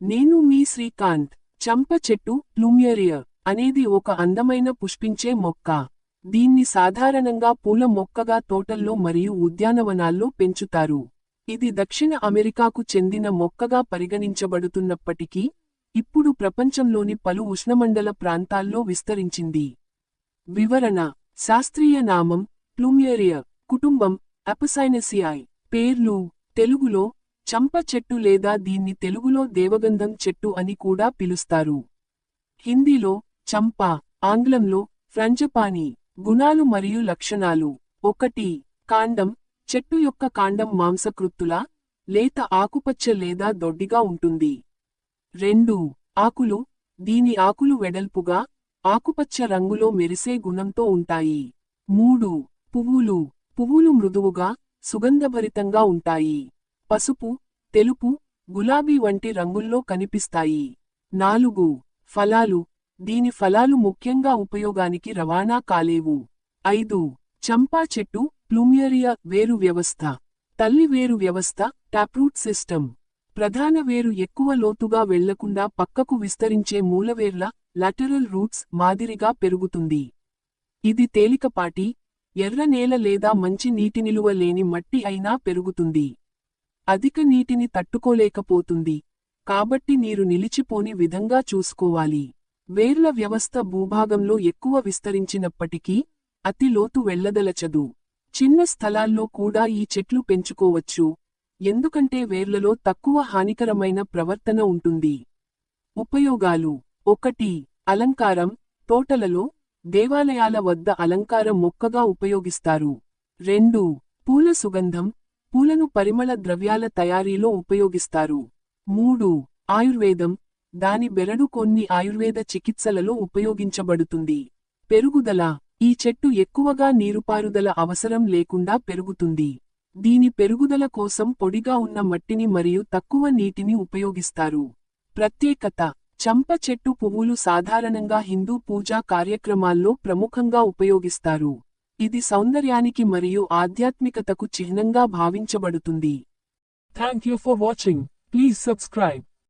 నేను మీ శ్రీకాంత్ చంప చెట్టు ప్లూమియరియర్ అనేది ఒక అందమైన పుష్పించే మొక్క. దీన్ని సాధారణంగా పూల మొక్కగా తోటల్లో మరియు ఉద్యానవనాల్లో పెంచుతారు. ఇది దక్షిణ అమెరికాకు చెందిన మొక్కగా పరిగణించబడుతున్నప్పటికీ ఇప్పుడు ప్రపంచంలోని పలు ఉష్ణమండల ప్రాంతాల్లో విస్తరించింది. వివరణ శాస్త్రీయ నామం ప్లూమియరియర్ కుటుంబం అపసైనసియాయ్ పేర్లు తెలుగులో చంప చెట్టు లేదా దీన్ని తెలుగులో దేవగంధం చెట్టు అని కూడా పిలుస్తారు. హిందీలో చంప ఆంగ్లంలో ఫ్రంజపాని గుణాలు మరియు లక్షణాలు. ఒకటి కాండం చెట్టు యొక్క కాండం మాంసకృత్తులా లేత ఆకుపచ్చ లేదా దొడ్డిగా ఉంటుంది. రెండు ఆకులు దీని ఆకులు వెడల్పుగా ఆకుపచ్చ రంగులో మెరిసే గుణంతో ఉంటాయి. మూడు పువ్వులు పువ్వులు మృదువుగా సుగంధభరితంగా ఉంటాయి. పసుపు తెలుపు గులాబీ వంటి రంగుల్లో కనిపిస్తాయి. నాలుగు ఫలాలు. దీని ఫలాలు ముఖ్యంగా ఉపయోగానికి రవాణా కాలేవు. ఐదు చంపా చెట్టు ప్లూమియరియా వేరు వ్యవస్థ. తల్లి వేరు వ్యవస్థ టాప్రూట్ సిస్టమ్. ప్రధాన వేరు ఎక్కువ లోతుగా వెళ్ళకుండా పక్కకు విస్తరించే మూలవేర్ల లాటరల్ రూట్స్ మాదిరిగా పెరుగుతుంది. ఇది తేలికపాటి ఎర్ర నేల లేదా మంచి నీటి నిలువ లేని మట్టి అయినా పెరుగుతుంది. అధిక నీటిని తట్టుకోలేకపోతుంది. కాబట్టి నీరు నిలిచిపోని విధంగా చూసుకోవాలి. వేర్ల వ్యవస్థ భూభాగంలో ఎక్కువ విస్తరించినప్పటికీ అతి లోతు వెళ్ళదలచదు. చిన్న స్థలాల్లో కూడా ఈ చెట్లు పెంచుకోవచ్చు. ఎందుకంటే వేర్లలో తక్కువ హానికరమైన ప్రవర్తన ఉంటుంది. ఉపయోగాలు. ఒకటి అలంకారం. తోటలలో దేవాలయాల వద్ద అలంకార మొక్కగా ఉపయోగిస్తారు. రెండు పూల సుగంధం. పూలను పరిమళ ద్రవ్యాల తయారీలో ఉపయోగిస్తారు. మూడు ఆయుర్వేదం. దాని బెరడు కొన్ని ఆయుర్వేద చికిత్సలలో ఉపయోగించబడుతుంది. పెరుగుదల. ఈ చెట్టు ఎక్కువగా నీరుపారుదల అవసరం లేకుండా పెరుగుతుంది. దీని పెరుగుదల కోసం పొడిగా ఉన్న మట్టిని మరియు తక్కువ నీటిని ఉపయోగిస్తారు. ప్రత్యేకత. చంప చెట్టు పువ్వులు సాధారణంగా హిందూ పూజా కార్యక్రమాల్లో ప్రముఖంగా ఉపయోగిస్తారు. ఇది సౌందర్యానికి మరియు ఆధ్యాత్మికతకు చిహ్నంగా భావించబడుతుంది. Thank you for watching please subscribe